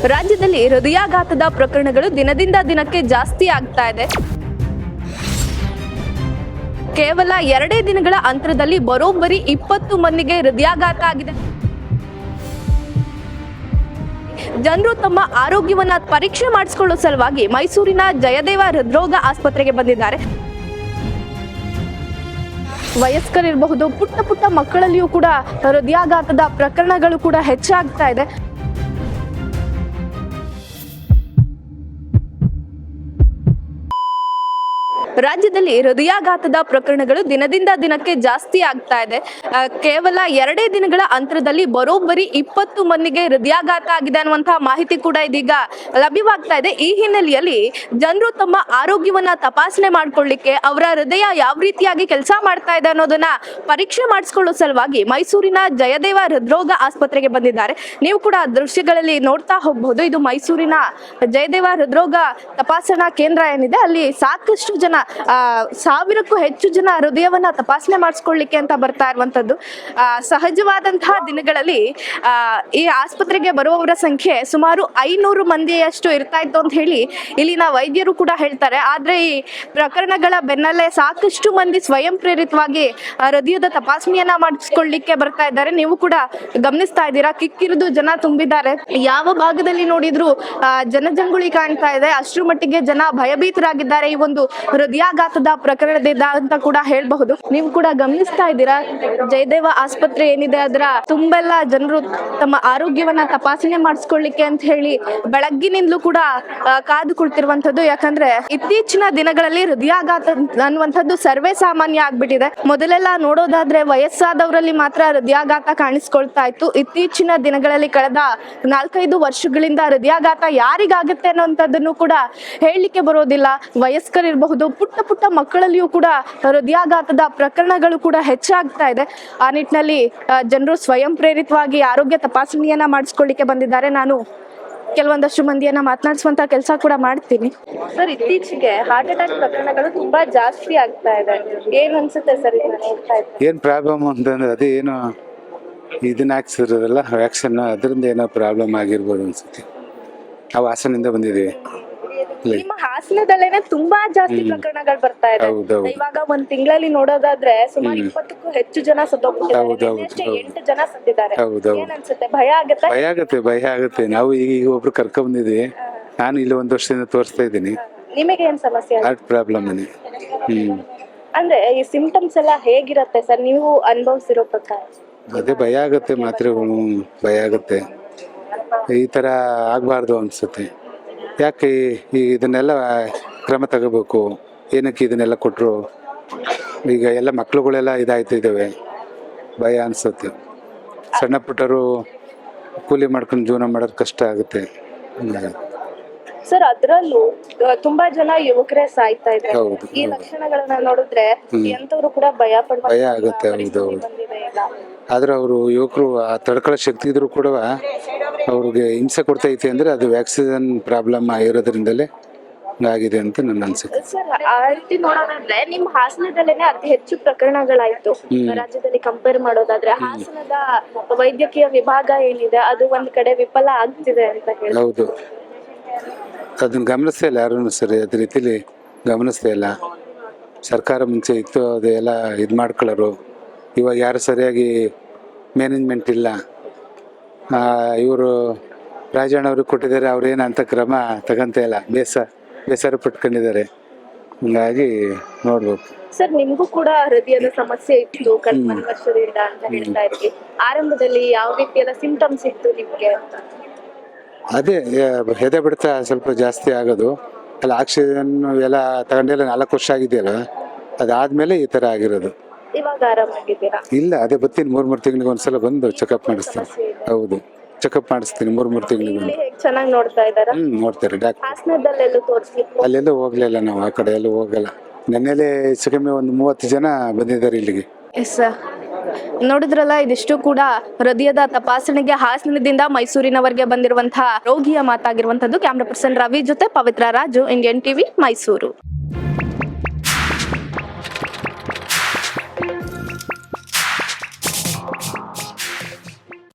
ರಾಜ್ಯದಲ್ಲಿ ಹೃದಯಾಘಾತದ ಪ್ರಕರಣಗಳು ದಿನದಿಂದ ದಿನಕ್ಕೆ ಜಾಸ್ತಿ ಆಗ್ತಾ ಇದೆ. ಕೇವಲ ಎರಡೇ ದಿನಗಳ ಅಂತರದಲ್ಲಿ ಬರೋಬ್ಬರಿ ಇಪ್ಪತ್ತು ಮಂದಿಗೆ ಹೃದಯಾಘಾತ ಆಗಿದೆ. ಜನರು ತಮ್ಮ ಆರೋಗ್ಯವನ್ನ ಪರೀಕ್ಷೆ ಮಾಡಿಸಿಕೊಳ್ಳುವ ಸಲುವಾಗಿ ಮೈಸೂರಿನ ಜಯದೇವ ಹೃದ್ರೋಗ ಆಸ್ಪತ್ರೆಗೆ ಬಂದಿದ್ದಾರೆ. ವಯಸ್ಕರಿರಬಹುದು, ಪುಟ್ಟ ಪುಟ್ಟ ಮಕ್ಕಳಲ್ಲಿಯೂ ಕೂಡ ಹೃದಯಾಘಾತದ ಪ್ರಕರಣಗಳು ಕೂಡ ಹೆಚ್ಚಾಗ್ತಾ ಇದೆ. ರಾಜ್ಯದಲ್ಲಿ ಹೃದಯಾಘಾತದ ಪ್ರಕರಣಗಳು ದಿನದಿಂದ ದಿನಕ್ಕೆ ಜಾಸ್ತಿ ಆಗ್ತಾ ಇದೆ. ಕೇವಲ ಎರಡೇ ದಿನಗಳ ಅಂತರದಲ್ಲಿ ಬರೋಬ್ಬರಿ ಇಪ್ಪತ್ತು ಮಂದಿಗೆ ಹೃದಯಾಘಾತ ಆಗಿದೆ ಅನ್ನುವಂತಹ ಮಾಹಿತಿ ಕೂಡ ಇದೀಗ ಲಭ್ಯವಾಗ್ತಾ ಇದೆ. ಈ ಹಿನ್ನೆಲೆಯಲ್ಲಿ ಜನರು ತಮ್ಮ ಆರೋಗ್ಯವನ್ನ ತಪಾಸಣೆ ಮಾಡ್ಕೊಳ್ಳಿಕ್ಕೆ ಅವರ ಹೃದಯ ಯಾವ ರೀತಿಯಾಗಿ ಕೆಲಸ ಮಾಡ್ತಾ ಇದೆ ಅನ್ನೋದನ್ನ ಪರೀಕ್ಷೆ ಮಾಡಿಸ್ಕೊಳ್ಳೋ ಸಲುವಾಗಿ ಮೈಸೂರಿನ ಜಯದೇವ ಹೃದ್ರೋಗ ಆಸ್ಪತ್ರೆಗೆ ಬಂದಿದ್ದಾರೆ. ನೀವು ಕೂಡ ದೃಶ್ಯಗಳಲ್ಲಿ ನೋಡ್ತಾ ಹೋಗಬಹುದು. ಇದು ಮೈಸೂರಿನ ಜಯದೇವ ಹೃದ್ರೋಗ ತಪಾಸಣಾ ಕೇಂದ್ರ ಏನಿದೆ. ಅಲ್ಲಿ ಸಾಕಷ್ಟು ಜನ ಸಾವಿರಕ್ಕೂ ಹೆಚ್ಚು ಜನ ಹೃದಯವನ್ನ ತಪಾಸಣೆ ಮಾಡಿಸ್ಕೊಳ್ಳಿಕ್ಕೆ ಅಂತ ಬರ್ತಾ ಇರುವಂತದ್ದು ಸಹಜವಾದಂತಹ ದಿನಗಳಲ್ಲಿ ಈ ಆಸ್ಪತ್ರೆಗೆ ಬರುವವರ ಸಂಖ್ಯೆ ಸುಮಾರು ಐನೂರು ಮಂದಿಯಷ್ಟು ಇರ್ತಾ ಇತ್ತು ಅಂತ ಹೇಳಿ ಇಲ್ಲಿನ ವೈದ್ಯರು ಕೂಡ ಹೇಳ್ತಾರೆ. ಆದ್ರೆ ಈ ಪ್ರಕರಣಗಳ ಬೆನ್ನಲ್ಲೇ ಸಾಕಷ್ಟು ಮಂದಿ ಸ್ವಯಂ ಪ್ರೇರಿತವಾಗಿ ಹೃದಯದ ತಪಾಸಣೆಯನ್ನ ಮಾಡಿಸ್ಕೊಳ್ಳಿಕ್ಕೆ ಬರ್ತಾ ಇದ್ದಾರೆ. ನೀವು ಕೂಡ ಗಮನಿಸ್ತಾ ಇದ್ದೀರಾ? ಕಿಕ್ಕಿರಿದು ಜನ ತುಂಬಿದ್ದಾರೆ. ಯಾವ ಭಾಗದಲ್ಲಿ ನೋಡಿದ್ರು ಜನಜಂಗುಳಿ ಕಾಣ್ತಾ ಇದೆ. ಅಷ್ಟು ಮಟ್ಟಿಗೆ ಜನ ಭಯಭೀತರಾಗಿದ್ದಾರೆ. ಈ ಒಂದು ಹೃದಯಾಘಾತದ ಪ್ರಕರಣದಿಂದ ಅಂತ ಕೂಡ ಹೇಳ್ಬಹುದು. ನೀವು ಕೂಡ ಗಮನಿಸ್ತಾ ಇದ್ದೀರಾ? ಜಯದೇವ ಆಸ್ಪತ್ರೆ ಏನಿದೆ ಅದರ ತುಂಬೆಲ್ಲ ಜನರು ತಮ್ಮ ಆರೋಗ್ಯವನ್ನ ತಪಾಸಣೆ ಮಾಡಿಸ್ಕೊಳ್ಳಿಕ್ಕೆ ಅಂತ ಹೇಳಿ ಬೆಳಗ್ಗಿನಿಂದಲೂ ಕೂಡ ಕಾದು ಕುಳಿತಿರುವಂತದ್ದು ಯಾಕಂದ್ರೆ ಇತ್ತೀಚಿನ ದಿನಗಳಲ್ಲಿ ಹೃದಯಾಘಾತ ಅನ್ನುವಂಥದ್ದು ಸರ್ವೇ ಸಾಮಾನ್ಯ ಆಗ್ಬಿಟ್ಟಿದೆ. ಮೊದಲೆಲ್ಲ ನೋಡೋದಾದ್ರೆ ವಯಸ್ಸಾದವರಲ್ಲಿ ಮಾತ್ರ ಹೃದಯಾಘಾತ ಕಾಣಿಸ್ಕೊಳ್ತಾ ಇತ್ತು. ಇತ್ತೀಚಿನ ದಿನಗಳಲ್ಲಿ ಕಳೆದ ನಾಲ್ಕೈದು ವರ್ಷಗಳಿಂದ ಹೃದಯಾಘಾತ ಯಾರಿಗಾಗುತ್ತೆ ಅನ್ನೋಂಥದ್ದನ್ನು ಕೂಡ ಹೇಳಲಿಕ್ಕೆ ಬರೋದಿಲ್ಲ. ವಯಸ್ಕರಿರಬಹುದು ಪುಟ್ಟ ಪುಟ್ಟ ಮಕ್ಕಳಲ್ಲಿಯೂ ಕೂಡ ಹೃದಯಾಘಾತದ ಪ್ರಕರಣಗಳು ಕೂಡ ಹೆಚ್ಚಾಗ್ತಾ ಇದೆ. ಆ ನಿಟ್ಟಿನಲ್ಲಿ ಜನರು ಸ್ವಯಂ ಪ್ರೇರಿತವಾಗಿ ಆರೋಗ್ಯ ತಪಾಸಣೆಯನ್ನ ಮಾಡಿಸ್ಕೊಳ್ಳಿಕ್ಕೆ ಬಂದಿದ್ದಾರೆ. ನಾನು ಕೆಲವೊಂದಷ್ಟು ಮಂದಿಯನ್ನ ಮಾತನಾಡಿಸುವಂತ ಕೆಲಸ ಕೂಡ ಮಾಡ್ತೀನಿ. ಸರ್ ಇತ್ತೀಚೆಗೆ ಹಾರ್ಟ್ ಅಟ್ಯಾಕ್ ಪ್ರಕರಣಗಳು ತುಂಬಾ ಜಾಸ್ತಿ ಆಗ್ತಾ ಇದೆ. ಏನ್ ಅನ್ಸುತ್ತೆ ಸರ್ ಏನ್ ಪ್ರಾಬ್ಲಮ್ ಅಂತಂದ್ರೆ ಅದೇ ಏನು ಇದನ್ನ ಹಾಕ್ಸಿರೋದಲ್ಲ ವ್ಯಾಕ್ಸಿನ್ ಅದರಿಂದ ಏನೋ ಪ್ರಾಬ್ಲಮ್ ಆಗಿರ್ಬೋದು ಅನ್ಸುತ್ತೆ. ಆ ಹಾಸನಿಂದ ಬಂದಿದ್ದೀವಿ. ನಿಮ್ಮ ಹಾಸನದಲ್ಲೇನೆ ತುಂಬಾ ಜಾಸ್ತಿ ಪ್ರಕರಣಗಳು ಬರ್ತಾ ಇದೆ. ಇವಾಗ ಒಂದ್ ತಿಂಗಳಲ್ಲಿ ನೋಡೋದಾದ್ರೆ ಸುಮಾರು ಇಪ್ಪತ್ತಕ್ಕೂ ಹೆಚ್ಚು ಜನ ಸತ್ತೋಗ್ಬಿಟ್ಟಿದ್ದಾರೆ. ಎಂಟು ಜನ ಸತ್ತಿದ್ದಾರೆ. ಅನ್ಸುತ್ತೆ ಭಯ ಆಗತ್ತೆ? ಭಯ ಆಗುತ್ತೆ ಭಯ ಆಗುತ್ತೆ. ನಾವು ಈಗ ಈಗ ಒಬ್ರು ಕರ್ಕೊಂಡ್ ಬಂದಿದ್ವಿ. ನಾನು ಇಲ್ಲಿ ಒಂದು ವರ್ಷದಿಂದ ತೋರಿಸ್ತಾ ಇದ್ದೀನಿ. ನಿಮಗೆ ಏನ್ ಸಮಸ್ಯೆ? Heart problem hmm. ಅಂದ್ರೆ ಈ ಸಿಂಪ್ಟಮ್ಸ್ ಎಲ್ಲ ಹೇಗಿರತ್ತೆ ಸರ್? ನೀವು ಅನುಭವಿಸಿರೋ ಪ್ರಕಾರ. ಅದೇ ಭಯ ಆಗುತ್ತೆ ಮಾತ್ರೆಗಳು ಭಯ ಆಗುತ್ತೆ. ಈ ತರ ಆಗಬಾರ್ದು ಅನಿಸುತ್ತೆ. ಯಾಕೆ ಈ ಇದನ್ನೆಲ್ಲ ಕ್ರಮ ತಗೋಬೇಕು? ಏನಕ್ಕೆ ಇದನ್ನೆಲ್ಲ ಕೊಟ್ಟರು ಈಗ ಎಲ್ಲ ಮಕ್ಕಳುಗಳೆಲ್ಲ ಇದಾಯ್ತು ಇದ್ದಾವೆ ಭಯ ಅನಿಸುತ್ತೆ. ಸಣ್ಣ ಪುಟ್ಟರು ಕೂಲಿ ಮಾಡ್ಕೊಂಡು ಜೀವನ ಮಾಡೋದು ಕಷ್ಟ ಆಗುತ್ತೆ. ಸರ್ ಅದರಲ್ಲೂ ತುಂಬಾ ಜನ ಯುವಕರೇ ಸಾಯ್ತಾ ಇದ್ದಾರೆ. ಹೌದು, ಈ ಹೌದು. ಲಕ್ಷಣಗಳನ್ನ ನೋಡಿದ್ರೆ ಎಂತವ್ರು ಕೂಡ ಭಯ ಪಡುವ ಭಯ ಆಗುತ್ತೆ, ಹೌದು, ಹೌದು. ಬಂದಿದೆ ಈಗ. ಆದ್ರೆ ಅವರು ಯುವಕರು ಆ ತಡ್ಕೊಳ್ಳೋ ಶಕ್ತಿ ಇದ್ರೂ ಕೂಡ ಅವ್ರಿಗೆ ಹಿಂಸೆ ಕೊಡ್ತೈತಿ ಅಂದರೆ ಅದು ವ್ಯಾಕ್ಸಿನ್ ಪ್ರಾಬ್ಲಮ್ ಆಗಿರೋದ್ರಿಂದಲೇ ಆಗಿದೆ ಅಂತ ನನ್ನ ಅನ್ಸುತ್ತೆ ಸರ್ ಆ ರೀತಿ ನೋಡೋದಾದ್ರೆ ನಿಮ್ ಹಾಸನದಲ್ಲೇನೆ ಅತಿ ಹೆಚ್ಚು ಪ್ರಕರಣಗಳಾಯ್ತು. ರಾಜ್ಯದಲ್ಲಿ ಕಂಪೇರ್ ಮಾಡೋದಾದ್ರೆ ಹಾಸನದ ವೈದ್ಯಕೀಯ ವಿಭಾಗ ಏನಿದೆ ಅದು ಒಂದ್ ಕಡೆ ವಿಫಲ ಆಗ್ತಿದೆ ಅಂತ ಹೇಳಿ ಹೌದು. ಅದನ್ನ ಗಮನಿಸ್ತಾ ಇಲ್ಲ ಯಾರು ಸರಿ ಅದ ರೀತಿಲಿ ಗಮನಿಸ್ತಾ ಇಲ್ಲ. ಸರ್ಕಾರ ಮುಂಚೆ ಇತ್ತು ಅದೆಲ್ಲ ಇದು ಮಾಡ್ಕೊಳ್ಳೋರು. ಇವಾಗ ಯಾರು ಸರಿಯಾಗಿ ಮ್ಯಾನೇಜ್ಮೆಂಟ್ ಇಲ್ಲ. ಇವರು ರಾಜಣ್ಣವ್ರಿಗೆ ಕೊಟ್ಟಿದ್ದಾರೆ ಅವ್ರೇನು ಅಂತ ಕ್ರಮ ತಗೊಂತ ಇಲ್ಲ. ಬೇಸ ಬೇಸರ ಪಟ್ಕೊಂಡಿದ್ದಾರೆ. ಹಂಗಾಗಿ ನೋಡ್ಬೇಕು. ಸರ್ ನಿಮಗೂ ಕೂಡ ಹೃದಯದ ಸಮಸ್ಯೆ ಇತ್ತು ಕಳೆದ ಒಂದ್ ವರ್ಷದಿಂದ ಅಂತ ಹೇಳ್ತಾ ಆರಂಭದಲ್ಲಿ ಯಾವ ರೀತಿಯಾದ ಸಿಂಟಮ್ಸ್ ಇತ್ತು ನಿಮಗೆ ಅಂತ? ಅದೇ ಹೆದೆ ಬಿಡ್ತ ಬಿಡ್ತಾ ಸ್ವಲ್ಪ ಜಾಸ್ತಿ ಆಗೋದು. ಅಲ್ಲ ಆಕ್ಸಿಜನ್ ಎಲ್ಲ ತಗೊಂಡೆಲ್ಲ ನಾಲ್ಕು ವರ್ಷ ಆಗಿದೆಯಲ್ಲ ಅದಾದ್ಮೇಲೆ ಈ ಥರ ಆಗಿರೋದು. ಇವಾಗ ಆರಾಮಾಗಿದ್ದೀರಾ? ಇಲ್ಲ ಅದೇ ಬರ್ತೀನಿ ಮೂರ್ ಮೂರು ತಿಂಗಳಿಗೆ ಒಂದ್ಸಲ ಬಂದು ಚೆಕಪ್ ಮಾಡಿಸ್ತೀನಿ. ಹೌದು ಚೆಕಪ್ ಮಾಡಿಸ್ತೀನಿ ಮೂರ್ ಮೂರ್ ತಿಂಗಳಿಗೆ ಇಲ್ಲಿ ಬಂದು. ಹೇಗ್ ಚೆನ್ನಾಗಿ ನೋಡ್ತಾ ಇದ್ದಾರೆ? ಹ್ಞೂ ನೋಡ್ತಾರೆ ಡಾಕ್ಟರ್ ಹಾಸನದಲ್ಲೆಲ್ಲೂ ತೋರಿಸ್ಲಿಕ್ಕೆ ಅಲ್ಲೆಲ್ಲೂ ಹೋಗ್ಲಿಲ್ಲ ನಾವು ಆ ಕಡೆ ಎಲ್ಲ ಹೋಗಲ್ಲ. ನೆನ್ನೆಲೆ ಹೆಚ್ಚು ಕಮ್ಮಿ ಒಂದು ಮೂವತ್ತು ಜನ ಬಂದಿದ್ದಾರೆ ಇಲ್ಲಿಗೆ. ಎಸ್ ನೋಡಿದ್ರಲ್ಲ ಇದಿಷ್ಟು ಕೂಡ ಹೃದಯದ ತಪಾಸಣೆಗೆ ಹಾಸನದಿಂದ ಮೈಸೂರಿನವರೆಗೆ ಬಂದಿರುವಂತಹ ರೋಗಿಯ ಮಾತಾಗಿರುವಂತದ್ದು ಕ್ಯಾಮ್ರಾ ಪರ್ಸನ್ ರವಿ ಜೊತೆ ಪವಿತ್ರ ರಾಜು ಇಂಡಿಯನ್ ಟಿವಿ ಮೈಸೂರು.